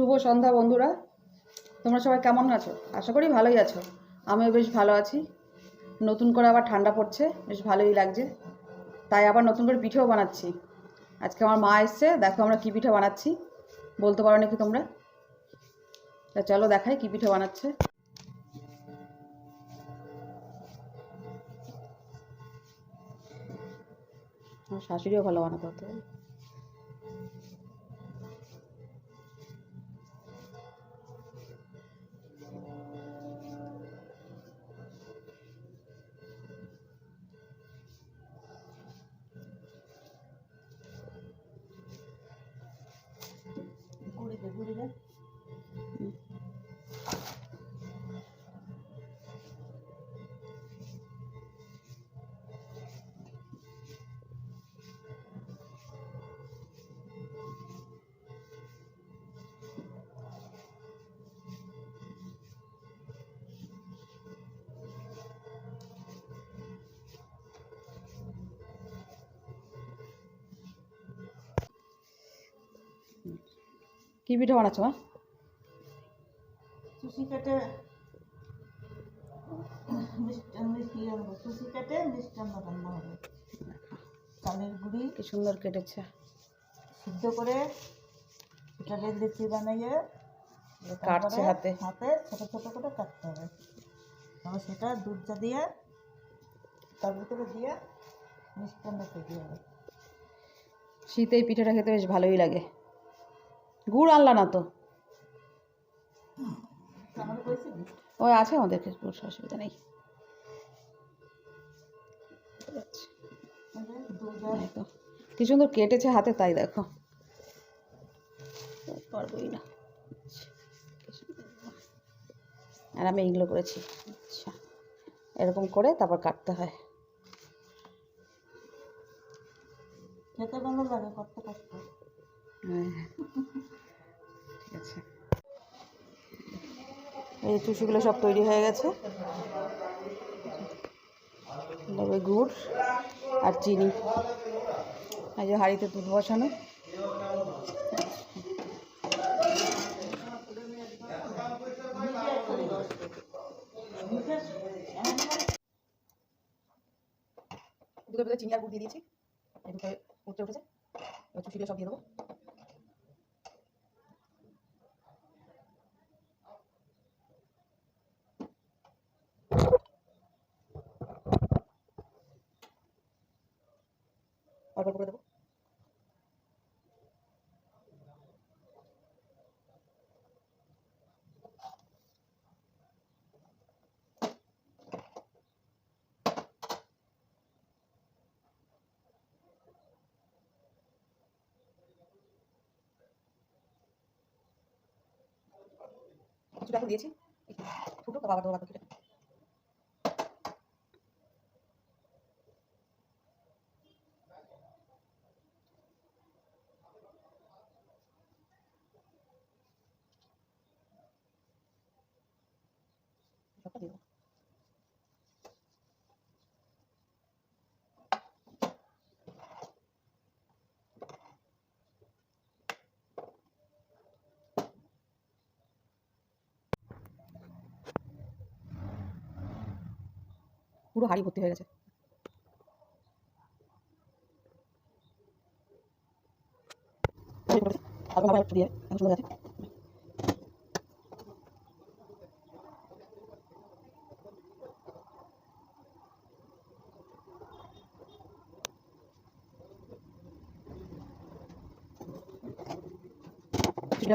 শুভ সন্ধ্যা বন্ধুরা। তোমরা সবাই কেমন আছো? আশা করি ভালোই আছো। আমিও বেশ ভালো আছি। নতুন করে আবার ঠান্ডা পড়ছে, বেশ ভালোই লাগছে। তাই আবার নতুন করে পিঠেও বানাচ্ছি। আজকে আমার মা এসছে, দেখো আমরা কী পিঠে বানাচ্ছি। বলতে পারো নাকি তোমরা? তা চলো দেখাই কী পিঠে বানাচ্ছে। আমার শাশুড়িও ভালো বানাতে হতো কী পিঠে বানাচ্ছো মা? সুসি কেটে মিষ্টান্ন রান্না হবে। চালের গুঁড়ি কি সুন্দর কেটেছে। সিদ্ধ করে লেচি বানিয়ে কাটছে হাতে। হাতে ছোট ছোট করে কাটতে হবে। তারপর সেটা দুধটা দিয়ে তার ভিতরে দিয়ে মিষ্টান্ন তৈরি হবে। শীতে এই পিঠেটা খেতে বেশ ভালোই লাগে। গুড় আনলা না তো। ওই আছে আমাদের অসুবিধা নেই। দেখো কি সুন্দর কেটেছে হাতে তাই দেখো। পারবোই না। আর আমি এইগুলো করেছি। আচ্ছা এরকম করে তারপর কাটতে হয়। খেতে ভালো লাগে করতে কষ্ট। হ্যাঁ ঠিক আছে এই চুষিগুলো সব তৈরি হয়ে গেছে। দেবে গুড় আর চিনি। এই যে হাঁড়িতে দুধ বসানো। দুধের ভিতরে চিনি আর গুড় দিয়ে দিয়েছি। এই দুটো উঠতে উঠেছে। এবার চুষিগুলো সব দিয়ে দেবো। অল্প করে দেবো। কিছুটা এখন দিয়েছি। ফুটো তো বাবা দেবো বাকিটা সবটা দিয়ে দেবো পুরো হাড়ি ভর্তি হয়ে গেছে। দিয়ে সুন্দর আছে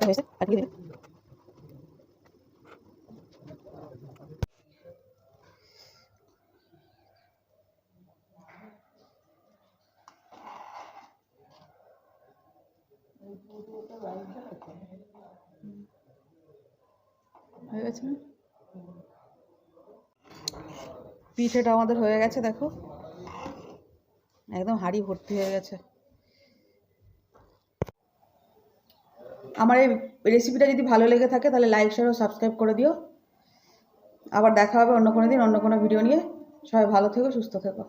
হয়েছে দিয়ে দেবে হয়ে গেছে? পিঠেটা আমাদের হয়ে গেছে, দেখো। একদম হাঁড়ি ভর্তি হয়ে গেছে। আমার এই রেসিপিটা যদি ভালো লেগে থাকে, তাহলে লাইক শেয়ার ও সাবস্ক্রাইব করে দিও। আবার দেখা হবে অন্য কোনো দিন, অন্য কোনো ভিডিও নিয়ে। সবাই ভালো থেকো, সুস্থ থেকো।